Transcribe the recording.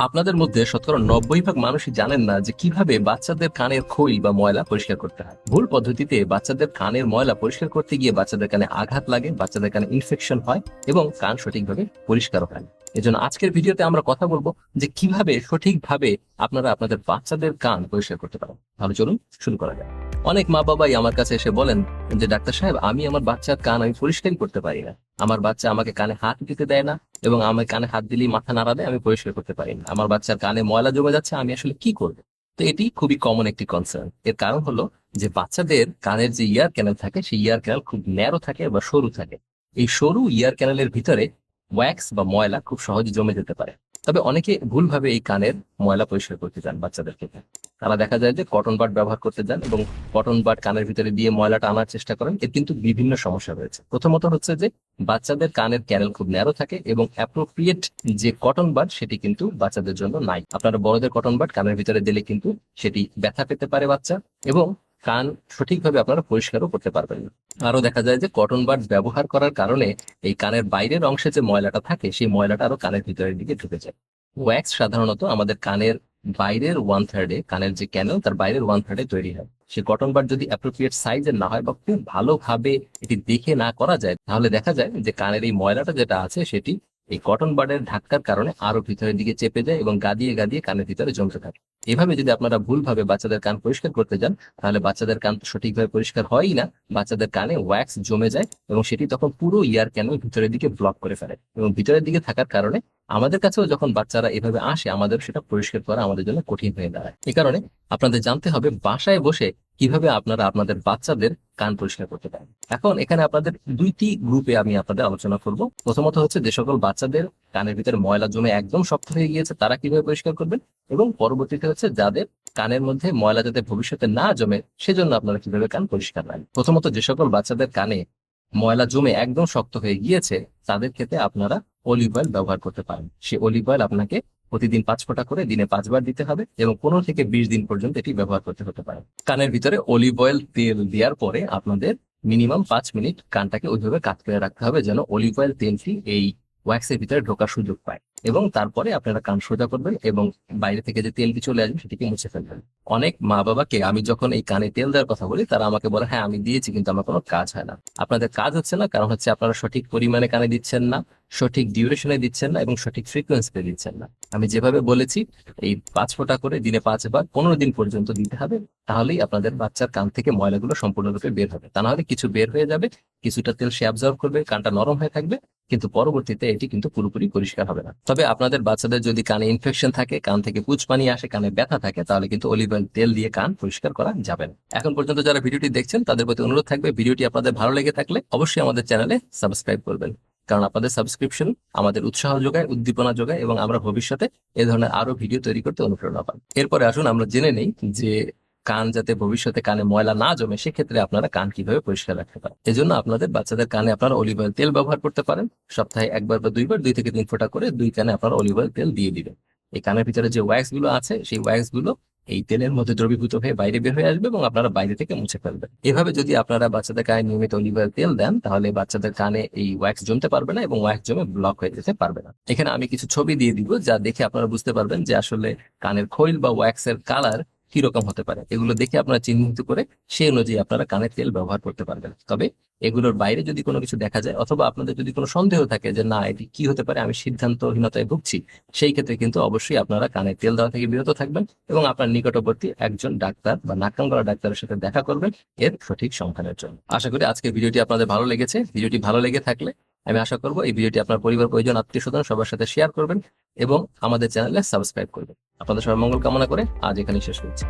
আপনাদের মধ্যে শতকরা নব্বই ভাগ মানুষই জানেন না যে কীভাবে বাচ্চাদের কানের খই বা ময়লা পরিষ্কার করতে হয় ভুল পদ্ধতিতে বাচ্চাদের কানের ময়লা পরিষ্কার করতে গিয়ে বাচ্চাদের কানে আঘাত লাগে, বাচ্চাদের কানে ইনফেকশন হয় এবং কান সঠিকভাবে পরিষ্কার হয়। এজন্য আজকের ভিডিওতে আমরা কথা বলব যে কীভাবে সঠিকভাবে আপনারা আপনাদের বাচ্চাদের কান পরিষ্কার করতে পারেন। তাহলে চলুন শুরু করা যায় অনেক মা বাবাই আমার কাছে এসে বলেন যে, ডাক্তার সাহেব, আমি আমার বাচ্চার কান আমি পরিষ্কারই করতে পারি না। আমার বাচ্চা আমাকে কানে হাত দিতে দেয় না এবং আমার কানে হাত দিলেই মাথা নাড়া দেয়, আমি পরিষ্কার করতে পারি না। আমার বাচ্চার কানে ময়লা জমে যাচ্ছে, আমি আসলে কি করব? তো এটি খুবই কমন একটি কনসার্ন এর কারণ হলো যে, বাচ্চাদের কানের যে ইয়ার ক্যানেল থাকে, সেই ইয়ার ক্যানেল খুব ন্যারো থাকে বা সরু থাকে। এই সরু ইয়ার ক্যানেলের ভিতরে ওয়্যাক্স বা ময়লা খুব সহজে জমে যেতে পারে। তবে অনেকে ভুলভাবে এই কানের ময়লা পরিষ্কার করতে চান বাচ্চাদের ক্ষেত্রে। তারা দেখা যায় যে কটন বাড ব্যবহার করতে যান এবং কটন বাড কানের ভিতরে দিয়ে ময়লাটা আনার চেষ্টা করেন। এর কিন্তু বিভিন্ন সমস্যা রয়েছে। প্রথমত হচ্ছে যে বাচ্চাদের কানের ক্যানেল খুব ন্যারো থাকে এবং অ্যাপ্রোপ্রিয়েট যে কটন বাড সেটি কিন্তু বাচ্চাদের জন্য নাই। আপনারা বড়দের কটন বাড কানের ভিতরে দিলে কিন্তু সেটি ব্যথা পেতে পারে বাচ্চা এবং কান সঠিকভাবে আপনারা পরিষ্কারও করতে পারবেন। না আরও দেখা যায় যে কটন বাড ব্যবহার করার কারণে এই কানের বাইরের অংশে যে ময়লাটা থাকে, সেই ময়লাটা আরও কানের ভিতরের দিকে ঢুকে যায়। ওয়্যাক্স সাধারণত আমাদের কানের বাইরের ওয়ান থার্ডে কানের যে ক্যানেল, তার বাইরের ওয়ান থার্ডে তৈরি হয়। সে কটন বাড যদি অ্যাপ্রোপ্রিয়েট সাইজের না হয় বা খুব ভালোভাবে এটি দেখে না করা যায়, তাহলে দেখা যায় যে কানের এই ময়লাটা যেটা আছে, সেটি এই কটন বার্ডের ধাক্কার কারণে আরও ভিতরের দিকে চেপে যায় এবং গাদিয়ে গাদিয়ে কানের ভিতরে জমতে থাকে। এভাবে যদি আপনারা ভুলভাবে বাচ্চাদের কান পরিষ্কার করতে যান, তাহলে বাচ্চাদের কান তো সঠিকভাবে পরিষ্কার হয়ই না। বাচ্চাদের কানে ওয়্যাক্স জমে যায় এবং সেটি তখন পুরো ইয়ার ক্যানেল ভিতরের দিকে ব্লক করে ফেলে। এবং ভিতরের দিকে থাকার কারণে আমাদের কাছেও যখন বাচ্চারা এভাবে আসে আমাদের সেটা পরিষ্কার করা আমাদের জন্য কঠিন হয়ে দাঁড়ায়। এই কারণে আপনাদের জানতে হবে, বাসায় বসে কীভাবে আপনারা আপনাদের বাচ্চাদের কান পরিষ্কার করতে পারেন? এখন এখানে আপনাদের দুইটি গ্রুপে আমি আপনাদের আলোচনা করব। প্রথমত হচ্ছে যে সকল বাচ্চাদের কানের ভিতরে ময়লা জমে একদম শক্ত হয়ে গিয়েছে, তারা কীভাবে পরিষ্কার করবেন? এবং পরবর্তীতে হচ্ছে যাদের কানের মধ্যে ময়লা যাতে ভবিষ্যতে না জমে, সেজন্য আপনারা কীভাবে কান পরিষ্কার রাখবেন প্রথমত যে সকল বাচ্চাদের কানে ময়লা জমে একদম শক্ত হয়ে গিয়েছে, তাদের ক্ষেত্রে আপনারা অলিভ অয়েল ব্যবহার করতে পারেন। সেই অলিভ অয়েল আপনাকে প্রতিদিন পাঁচ ফোঁটা করে দিনে পাঁচবার দিতে হবে এবং পনেরো থেকে বিশ দিন পর্যন্ত এটি ব্যবহার করতে হতে পারে। কানের ভিতরে অলিভ অয়েল তেল দেওয়ার পরে আপনাদের মিনিমাম পাঁচ মিনিট কানটাকে ওইভাবে কাত করে রাখতে হবে যেন অলিভ অয়েল তেলটি এই ওয়্যাক্সের ভিতরে ঢোকার সুযোগ পায় এবং তারপরে আপনারা কান সোজা করবেন এবং বাইরে থেকে যে তেলটি চলে আসবে সেটিকে মুছে ফেলবেন। অনেক মা বাবাকে আমি যখন এই কানে তেল দেওয়ার কথা বলি, তারা আমাকে বলে হ্যাঁ আমি দিয়েছি, কিন্তু আমার কোনো কাজ হয় না। আপনাদের কাজ হচ্ছে না, কারণ হচ্ছে আপনারা সঠিক পরিমাণে কানে দিচ্ছেন না, সঠিক ডিউরেশনে দিচ্ছেন না এবং সঠিক ফ্রিকোয়েন্সিতে দিচ্ছেন না। আমি যেভাবে বলেছি, এই পাঁচ ফোঁটা করে দিনে পাঁচবার পনেরো দিন পর্যন্ত দিতে হবে, তাহলেই আপনাদের বাচ্চার কান থেকে ময়লাগুলো সম্পূর্ণরূপে বের হবে। তা নাহলে কিছু বের হয়ে যাবে, কিছুটা তেল সে অ্যাবজর্ব করবে, কানটা নরম হয়ে থাকবে কিন্তু পরবর্তীতে এটি কিন্তু পুরোপুরি পরিষ্কার হবে না। তবে আপনাদের বাচ্চাদের যদি কানে ইনফেকশন থাকে, কান থেকে পুচ পানি আসে, কানে ব্যথা থাকে, তাহলে কিন্তু অলিভ অয়েল তেল দিয়ে কান পরিষ্কার করা যাবে না। এখন পর্যন্ত যারা ভিডিওটি দেখছেন, তাদের প্রতি অনুরোধ থাকবে ভিডিওটি আপনাদের ভালো লেগে থাকলে অবশ্যই আমাদের চ্যানেলে সাবস্ক্রাইব করবেন। কারণ আপনাদের সাবস্ক্রিপশন আমাদের উৎসাহ যোগায়, উদ্দীপনা যোগায় এবং আমরা ভবিষ্যতে এ ধরনের আরও ভিডিও তৈরি করতে অনুপ্রেরণা পাই। এরপরে আসুন আমরা জেনে নেই যে কান যাতে ভবিষ্যতে কানে ময়লা না জমে, সেক্ষেত্রে আপনারা কান কীভাবে পরিষ্কার রাখতে পারেন? এজন্য আপনাদের বাচ্চাদের কানে আপনারা অলিভ অয়েল তেল ব্যবহার করতে পারেন। সপ্তাহে একবার বা দুইবার, দুই থেকে তিন ফোঁটা করে দুই কানে আপনারা অলিভ অয়েল তেল দিয়ে দিবেন। এই কানের ভিতরে যে ওয়্যাক্সগুলো আছে, সেই ওয়্যাক্সগুলো এই তেলের মধ্যে দ্রবীভূত হয়ে বাইরে বের হয়ে আসবে এবং আপনারা বাইরে থেকে মুছে ফেলবেন। এভাবে যদি আপনারা বাচ্চাদের কানে নিয়মিত অলিভ অয়েল তেল দেন, তাহলে বাচ্চাদের কানে এই ওয়্যাক্স জমতে পারবে না এবং ওয়্যাক্স জমে ব্লক হয়ে যেতে পারবে না। এখানে আমি কিছু ছবি দিয়ে দিব, যা দেখে আপনারা বুঝতে পারবেন যে আসলে কানের খৈল বা ওয়্যাক্সের কালার কীরকম হতে পারে? এগুলো দেখে আপনারা চিহ্নিত করে সেই অনুযায়ী আপনারা কানের তেল ব্যবহার করতে পারবেন। তবে এগুলোর বাইরে যদি কোনো কিছু দেখা যায় অথবা আপনাদের যদি কোনো সন্দেহ থাকে যে না, এটি কি হতে পারে, আমি সিদ্ধান্তহীনতায় ভুগছি, সেই ক্ষেত্রে কিন্তু অবশ্যই আপনারা কানে তেল দেওয়া থেকে বিরত থাকবেন এবং আপনার নিকটবর্তী একজন ডাক্তার বা নাকাম করা ডাক্তারের সাথে দেখা করবেন এর সঠিক সমাধানের জন্য। আশা করি আজকের ভিডিওটি আপনাদের ভালো লেগেছে। ভিডিওটি ভালো লেগে থাকলে আমি আশা করব এই ভিডিওটি আপনার পরিবার প্রয়োজন আত্মীয় স্বজন সবার সাথে শেয়ার করবেন এবং আমাদের চ্যানেলে সাবস্ক্রাইব করবেন। আপনাদের সবাই মঙ্গল কামনা করে আজ এখানে শেষ করছি।